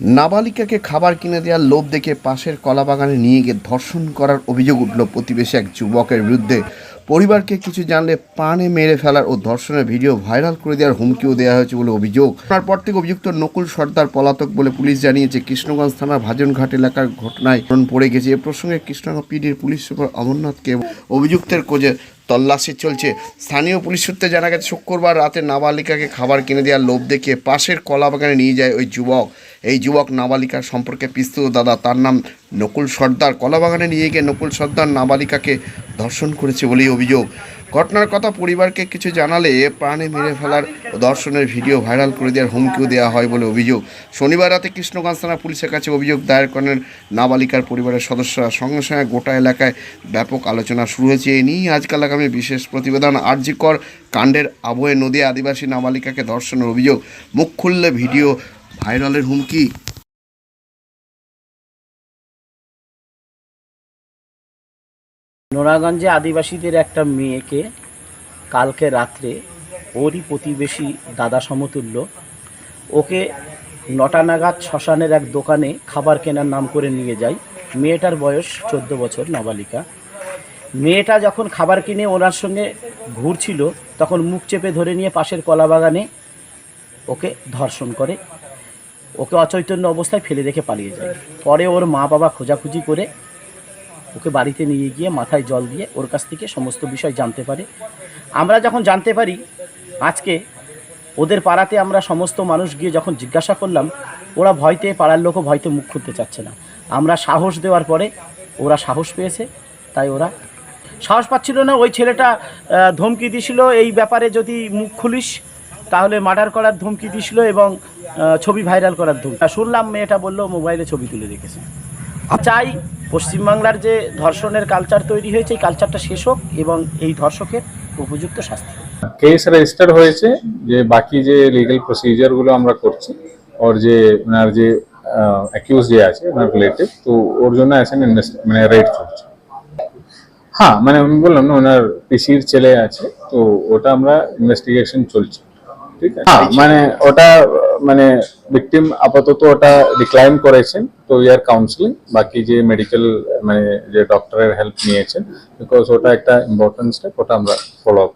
নাবালিকাকে খাবার কিনে দেওয়ার লোভ দেখে পাশের কলাবাগানে নিয়ে গিয়ে ধর্ষণ করার অভিযোগ উঠল প্রতিবেশী এক যুবকের বিরুদ্ধে। পরিবারকে কিছু জানলে পানে মেরে ফেলার ও ধর্ষণের ভিডিও ভাইরাল করে দেওয়ার হুমকিও দেওয়া হয়েছে বলে অভিযোগ। তারপর থেকে অভিযুক্ত নকুল সর্দার পলাতক বলে পুলিশ জানিয়েছে, কৃষ্ণগঞ্জ থানার ভাজনঘাট এলাকার ঘটনায় পড়ে গেছে। এ প্রসঙ্গে কৃষ্ণগঞ্জ পিডির পুলিশ সুপার অমরনাথকে অভিযুক্তের খোঁজে তল্লাশি চলছে। স্থানীয় পুলিশ সূত্রে জানা গেছে, শুক্রবার রাতে নাবালিকাকে খাবার কিনে দেওয়ার লোভ দেখিয়ে পাশের কলাবাগানে নিয়ে যায় ওই যুবক। এই যুবক নাবালিকার সম্পর্কে পিস্তুত দাদা, তার নাম নকুল সর্দার। কলাবাগানে নিয়ে গিয়ে নকুল সর্দার নাবালিকাকে ধর্ষণ করেছে বলেই অভিযোগ। ঘটনার কথা পরিবারকে কিছু জানালে প্রাণে মেরে ফেলার দর্শনের ভিডিও ভাইরাল করে দেওয়ার হুমকিও দেওয়া হয় বলে অভিযোগ। শনিবার রাতে কৃষ্ণগঞ্জ থানা পুলিশের কাছে অভিযোগ দায়ের করেন নাবালিকার পরিবারের সদস্যরা। সঙ্গে সঙ্গে গোটা এলাকায় ব্যাপক আলোচনা শুরু হয়েছে। এ নিয়েই আজকাল আগামী বিশেষ প্রতিবেদন। আরজিকর কাণ্ডের আবহে নদী আদিবাসী নাবালিকাকে ধর্ষণের অভিযোগ। মুখ খুললে ভিডিও ভাইরালের হুমকি। নোনাগঞ্জে আদিবাসীদের একটা মেয়েকে কালকে রাত্রে ওরই প্রতিবেশী দাদা সমতুল্য, ওকে নটা নাগাদ শ্মশানের এক দোকানে খাবার কেনার নাম করে নিয়ে যায়। মেয়েটার বয়স চোদ্দ বছর, নাবালিকা। মেয়েটা যখন খাবার কিনে ওনার সঙ্গে ঘুরছিল, তখন মুখ চেপে ধরে নিয়ে পাশের কলা বাগানে ওকে ধর্ষণ করে। ওকে অচৈতন্য অবস্থায় ফেলে রেখে পালিয়ে যায়। পরে ওর মা বাবা খোঁজাখুঁজি করে ওকে বাড়িতে নিয়ে গিয়ে মাথায় জল দিয়ে ওর কাছ থেকে সমস্ত বিষয় জানতে পারে। আমরা যখন জানতে পারি, আজকে ওদের পাড়াতে আমরা সমস্ত মানুষ গিয়ে যখন জিজ্ঞাসা করলাম, ওরা ভয়তে, পাড়ার লোকও ভয়তে মুখ খুলতে চাচ্ছে না। আমরা সাহস দেওয়ার পরে ওরা সাহস পেয়েছে, তাই ওরা সাহস পাচ্ছিল না। ওই ছেলেটা ধমকি দিছিল, এই ব্যাপারে যদি মুখ খুলিস, তাহলে মার্ডার করার ধমকি দিছিল এবং ছবি ভাইরাল করার ধমকি। শুনলাম, মেয়েটা বলল, মোবাইলে ছবি তুলে রেখেছে চাই পশ্চিমবাংলার যে ধর্ষণের কালচার তৈরি হয়েছে, এই কালচারটা শেষ হোক এবং এই ধর্ষকের উপযুক্ত শাস্তি কেস রেজিস্টার হয়েছে যে বাকি যে লিগ্যাল প্রসিজারগুলো আমরা করছি, ওর যে ওনার যে অ্যাকিউজ যে আছে, ওনার রিলেটিভ তো ওর জন্য এখন মানে রেড চলছে। হ্যাঁ মানে আমি বললাম না, ওনার পিসির ছেলে আছে, তো ওটা আমরা ইনভেস্টিগেশন চলছে। মানে ওটা মানে ভিকটিম আপাতত ওটা ডিক্লাইন করেছেন তো ইয়ার কাউন্সিলিং বাকি যে মেডিকেল মানে যে ডক্টরের হেল্প নিয়েছেন বিকজ ওটা একটা ইম্পর্টেন্ট স্টেপ ওটা আমরা ফলো আপ